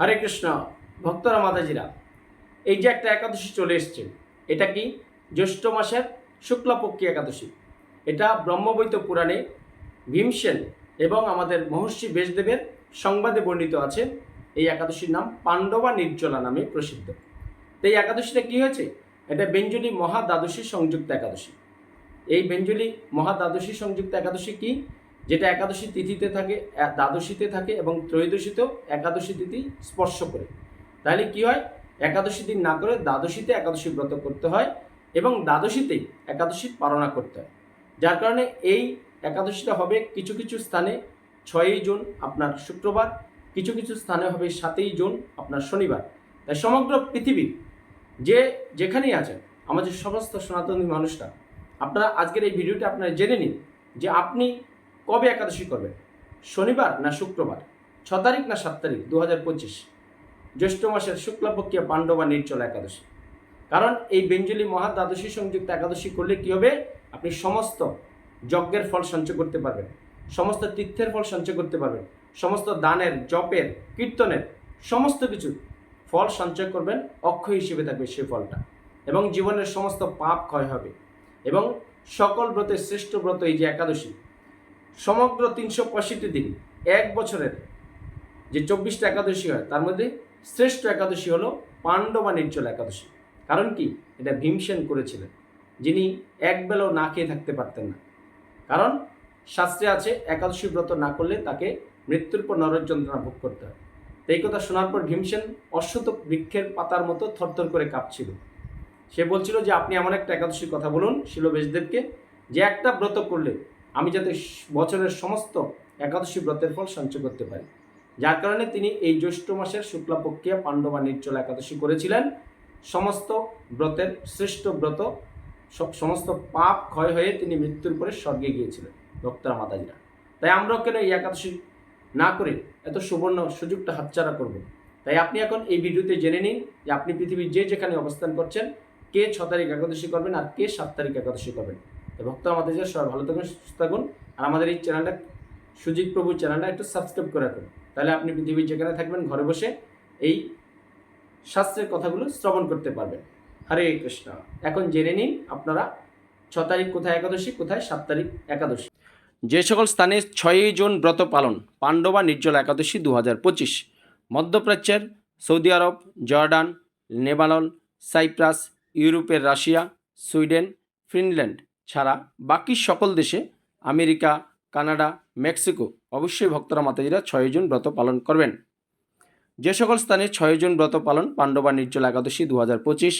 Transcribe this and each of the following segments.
হরে কৃষ্ণ, ভক্তরা মাতাজিরা, এই যে একটা একাদশী চলে এসছে, এটা কি জ্যৈষ্ঠ মাসের শুক্লাপক্ষী একাদশী? এটা ব্রহ্মবৈত পুরাণে ভীমসেন এবং আমাদের মহর্ষি বেশদেবের সংবাদে বর্ণিত আছে, এই একাদশীর নাম পাণ্ডবা নির্জলা নামে প্রসিদ্ধ। তো এই একাদশীটা কী হয়েছে? এটা বেঞ্জলি মহা দ্বাদশী সংযুক্ত একাদশী। এই বেঞ্জলি মহা দ্বাদশী সংযুক্ত একাদশী কি? যেটা একাদশী তিথিতে থাকে দ্বাদশীতে থাকে এবং ত্রয়োদশীতেও একাদশী তিথি স্পর্শ করে। তাহলে কি হয়? একাদশী দিন না করে দ্বাদশীতে একাদশী ব্রত করতে হয় এবং দ্বাদশীতেই একাদশী পালনা করতে হয়। যার কারণে এই একাদশীটা হবে কিছু কিছু স্থানে ছয়ই জুন আপনার শুক্রবার, কিছু কিছু স্থানে হবে সাতই জুন আপনার শনিবার। তাই সমগ্র পৃথিবীর যে যেখানেই আছেন আমাদের সমস্ত সনাতনী মানুষরা, আপনারা আজকের এই ভিডিওটা আপনারা জেনে নিন যে আপনি কবে একাদশী করবেন শনিবার না শুক্রবার? ছ তারিখ না সাত তারিখ? দু হাজার পঁচিশ। জ্যৈষ্ঠ মাসের শুক্লাপক্ষীয় পাণ্ডবা নির্জলা একাদশী। কারণ এই বেঞ্জলি মহা দ্বাদশী সংযুক্ত একাদশী করলে কি হবে? আপনি সমস্ত যজ্ঞের ফল সঞ্চয় করতে পারবেন। সমস্ত তীর্থের ফল সঞ্চয় করতে পারবেন। সমস্ত দানের, জপের, কীর্তনের সমস্ত কিছু ফল সঞ্চয় করবেন। অক্ষয় হিসেবে থাকবে সেই ফলটা। এবং জীবনের সমস্ত পাপ ক্ষয় হবে। এবং সকল ব্রতের শ্রেষ্ঠ ব্রত এই যে একাদশী সমগ্র তিনশো পঁয়ষট্টি দিন, এক বছরের যে চব্বিশটা একাদশী হয়, তার মধ্যে শ্রেষ্ঠ একাদশী হলো পাণ্ডবা নির্জল একাদশী। কারণ কি? এটা ভীমসেন করেছিলেন, যিনি এক বেলাও না খেয়ে থাকতে পারতেন না। কারণ শাস্ত্রে আছে, একাদশী ব্রত না করলে তাকে মৃত্যুর পর নরক যন্ত্রণা ভোগ করতে হয়। তো এই কথা শোনার পর ভীমসেন অশ্বত বৃক্ষের পাতার মতো থরথর করে কাঁপছিল। সে বলছিল যে, আপনি এমন একটা একাদশীর কথা বলুন, শিলবেশদেবকে, যে একটা ব্রত করলে আমি যাতে বছরের সমস্ত একাদশী ব্রতের ফল সঞ্চয় করতে পারি। যার কারণে তিনি এই জ্যৈষ্ঠ মাসের শুক্লাপক্ষিয়া পাণ্ডবা নির্জল একাদশী করেছিলেন। সমস্ত ব্রতের শ্রেষ্ঠ ব্রত সমস্ত পাপ ক্ষয় হয়ে তিনি মৃত্যুর পরে স্বর্গে গিয়েছিলেন ভক্তরা, মাতাজিরা। তাই আমরাও কেন এই একাদশী না করে এত সুবর্ণ সুযোগটা হাতছাড়া করব? তাই আপনি এখন এই ভিডিওতে জেনে নিন যে আপনি পৃথিবীর যে যেখানে অবস্থান করছেন, কে ছ তারিখ একাদশী করবেন আর কে সাত তারিখ একাদশী করবেন। ভক্ত আমাদের যে সবাই ভালো থাকুন, সুস্থ থাকুন, আর আমাদের এই চ্যানেলটা সুজিত প্রভু চ্যানেলটা একটু সাবস্ক্রাইব করে রাখুন। তাহলে আপনি পৃথিবীর যেখানে থাকবেন, ঘরে বসে এই শাস্ত্রের কথাগুলো শ্রবণ করতে পারবেন। হরে কৃষ্ণ। এখন জেনে নিন আপনারা ছ তারিখ কোথায় একাদশী, কোথায় সাত তারিখ একাদশী। যে সকল স্থানে ছয়ই জুন ব্রত পালন, পাণ্ডবা নির্জল একাদশী দু হাজার পঁচিশ। মধ্যপ্রাচ্যের সৌদি আরব, জর্ডান নেপাল সাইপ্রাস, ইউরোপের রাশিয়া, সুইডেন, ফিনল্যান্ড। ছাড়া বাকি সকল দেশে আমেরিকা, কানাডা, মেক্সিকো অবশ্যই ভক্তরা মাতাজিরা ছয় জুন ব্রত পালন করবেন। যে সকল স্থানে ছয় জুন ব্রত পালন পাণ্ডবা নির্জলা একাদশী দু হাজার পঁচিশ,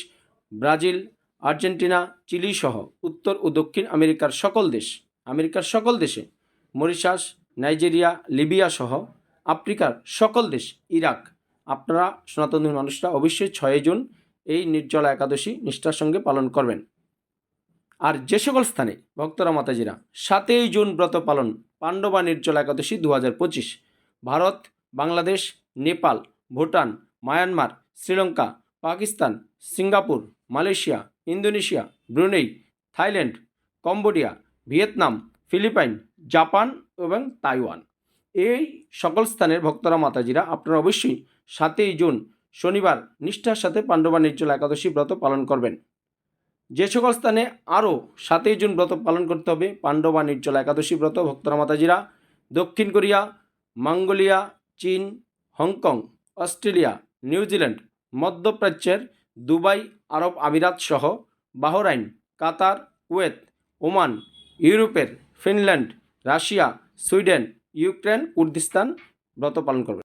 ব্রাজিল, আর্জেন্টিনা, চিলি সহ উত্তর ও দক্ষিণ আমেরিকার সকল দেশ, আমেরিকার সকল দেশে মরিশাস, নাইজেরিয়া, লিবিয়া সহ আফ্রিকার সকল দেশ, ইরাক। আপনারা সনাতন মানুষরা অবশ্যই ছয় জুন এই নির্জলা একাদশী নিষ্ঠার সঙ্গে পালন করবেন। আর যে সকল স্থানে ভক্তরা মাতাজিরা সাতই জুন ব্রত পালন পাণ্ডবা নির্জলা একাদশী দু হাজার পঁচিশ। Bharat, Bangladesh, Nepal, Bhutan, Myanmar, Sri Lanka, Pakistan, Singapore, Malaysia, Indonesia, Brunei, Thailand, Cambodia, Vietnam, Philippine, Japan এবং তাইওয়ান। এই সকল স্থানের ভক্তরা মাতাজিরা আপনারা অবশ্যই সাতই জুন শনিবার নিষ্ঠার সাথে পাণ্ডবা নির্জলা একাদশী ব্রত পালন করবেন। যে সকল স্থানে আরও সাতই জুন ব্রত পালন করতে হবে, পাণ্ডবা নির্জলা একাদশী ব্রত, ভক্তরা মাতাজিরা, দক্ষিণ কোরিয়া, মঙ্গোলিয়া, চীন, Hong Kong, Australia, New Zealand, মধ্যপ্রাচ্যের দুবাই, আরব আমিরাত সহ বাহরাইন, কাতার, কুয়েত, ওমান, ইউরোপের Finland, Russia, Sweden, Ukraine Kurdistan ব্রত পালন করবে।